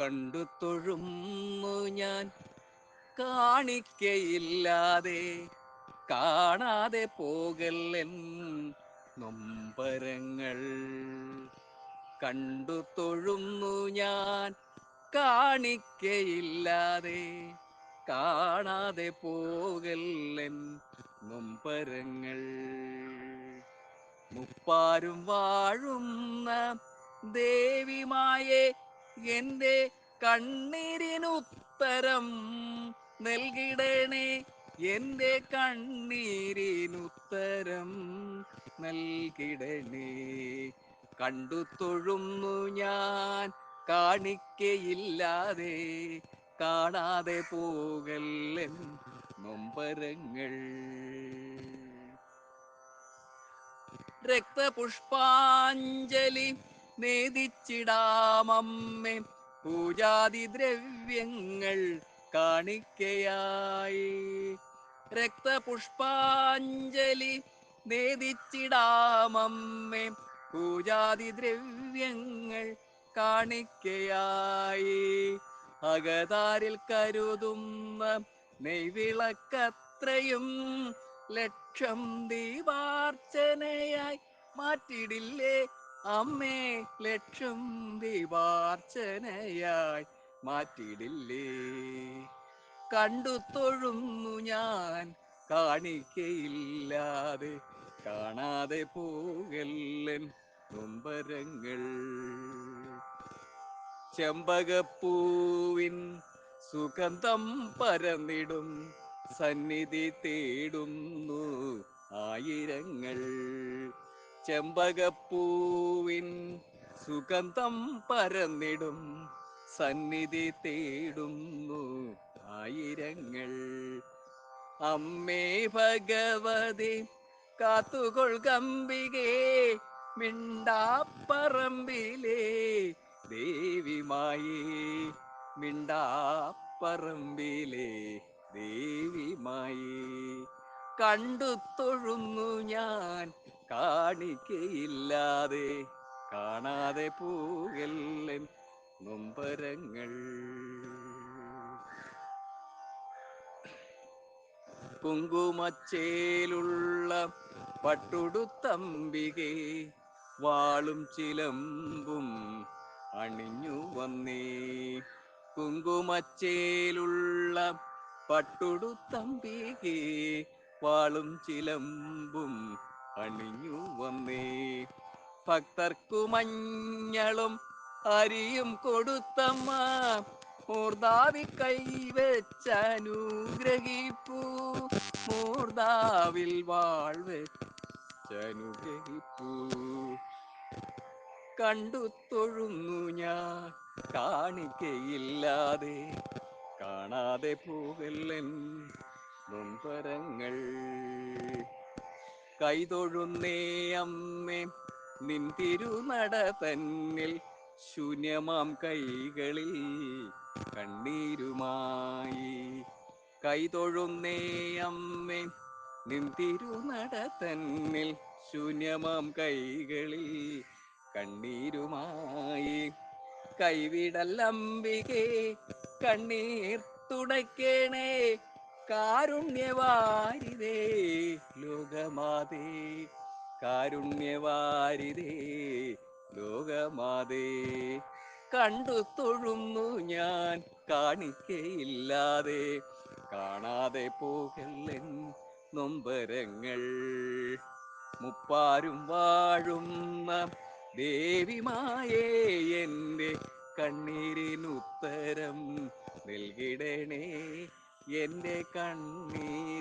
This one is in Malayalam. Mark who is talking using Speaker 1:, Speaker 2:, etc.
Speaker 1: കണ്ടു തൊഴുന്നു ഞാൻ. കാണിക്കയില്ലാതെ കാണാതെ പോകല്ലെൻ നൊമ്പരങ്ങൾ. കണ്ടു തൊഴുന്നു ഞാൻ കാണിക്കയില്ലാതെ കാണാതെ പോകല്ലെൻ നൊമ്പരങ്ങൾ. മുപ്പാരും വാഴുന്ന ദേവിമായെ എന്റെ കണ്ണീരിനുത്തരം നൽകിടണേ. എന്റെ കണ്ണീരിനുത്തരം നൽകിടണേ. കണ്ടു തൊഴുന്നു ഞാൻ കാണിക്കയില്ലാതെ. കാണാതെ പോകല്ലെൻ നൊമ്പരങ്ങൾ. രക്തപുഷ്പാഞ്ജലി നേദിച്ചിടാമമ്മേ പൂജാതി ദ്രവ്യങ്ങൾ കാണിക്കയായി. രക്തപുഷ്പാഞ്ജലി നേദിച്ചിടാമമ്മേ പൂജാതി ദ്രവ്യങ്ങൾ കാണിക്കയായി. അകതാരിൽ കരുതുന്ന നെയ്വിളക്കത്രയും ലക്ഷം ദീപാർച്ചനയായി മാറ്റിടില്ലേ അമ്മേ ലക്ഷം ദീപാർച്ചനയായി മാറ്റിടില്ലേ കണ്ടു തൊഴുന്നു ഞാൻ കാണിക്കയില്ലാതെ കാണാതെ പോകല്ലൻ നൊമ്പരങ്ങൾ. ചെമ്പകപ്പൂവിൻ സുഗന്ധം പരന്നിടും സന്നിധി തേടുന്നു ആയിരങ്ങൾ. ചെമ്പകപ്പൂവിൻ സുഗന്ധം പരന്നിടും. സന്നിധി തേടുന്നു ആയിരങ്ങൾ. അമ്മേ ഭഗവതി കാത്തുകൊൾ കമ്പികേ മിണ്ടാപ്പറമ്പിലേ. ദേവിമായി മിണ്ടാപ്പറമ്പിലേ. ദേവിമായി കണ്ടു തൊഴുന്നു ഞാൻ കാണിക്കയില്ലാതെ കാണാതെ പോകല്ലൻ നൊമ്പരങ്ങൾ. കുങ്കുമച്ചേലുള്ള പട്ടുടുത്തമ്പികെ വാളും ചിലമ്പും അണിഞ്ഞു വന്നേ. കുങ്കുമച്ചേലുള്ള പട്ടുടുത്തമ്പികെ വാളും ചിലമ്പും അണിഞ്ഞു വന്നേ. ഭക്തർക്കു മഞ്ഞളും അരിയും കൊടുത്തമ്മ. മൂർദാവി കൈവച്ചനുഗ്രഹിപ്പൂ. മൂർദാവിൽ വാൾ വെച്ചനുഗ്രഹിപ്പൂ കണ്ടു തൊഴുന്നു ഞാൻ. കാണിക്കയില്ലാതെ കാണാതെ പോകല്ലൻ നൊമ്പരങ്ങൾ കൈതൊഴുന്നേ അമ്മേ നിൻ തിരുനട തന്നിൽ ശൂന്യമാം കൈകളിൽ കണ്ണീരുമായി. കൈതൊഴുന്നേ അമ്മേ നിൻ തിരുനട തന്നിൽ ശൂന്യമാം കൈകളിൽ കണ്ണീരുമായി. കൈവിടലംബികേ കണ്ണീർ തുടയ്ക്കണേ കാരുണ്യവാരിതേ ലോകമാതേ. കാരുണ്യവാരിതേ ലോകമാതേ. കണ്ടു തൊഴുന്നു ഞാൻ കാണിക്കയില്ലാതെ. കാണാതെ പോകല്ലൻ നൊമ്പരങ്ങൾ. മുപ്പാരും വാഴുന്ന ദേവിമായേ എന്റെ കണ്ണീരിനുത്തരം നൽകിടണേ. എന്റെ കണ്ണീരിനുത്തരം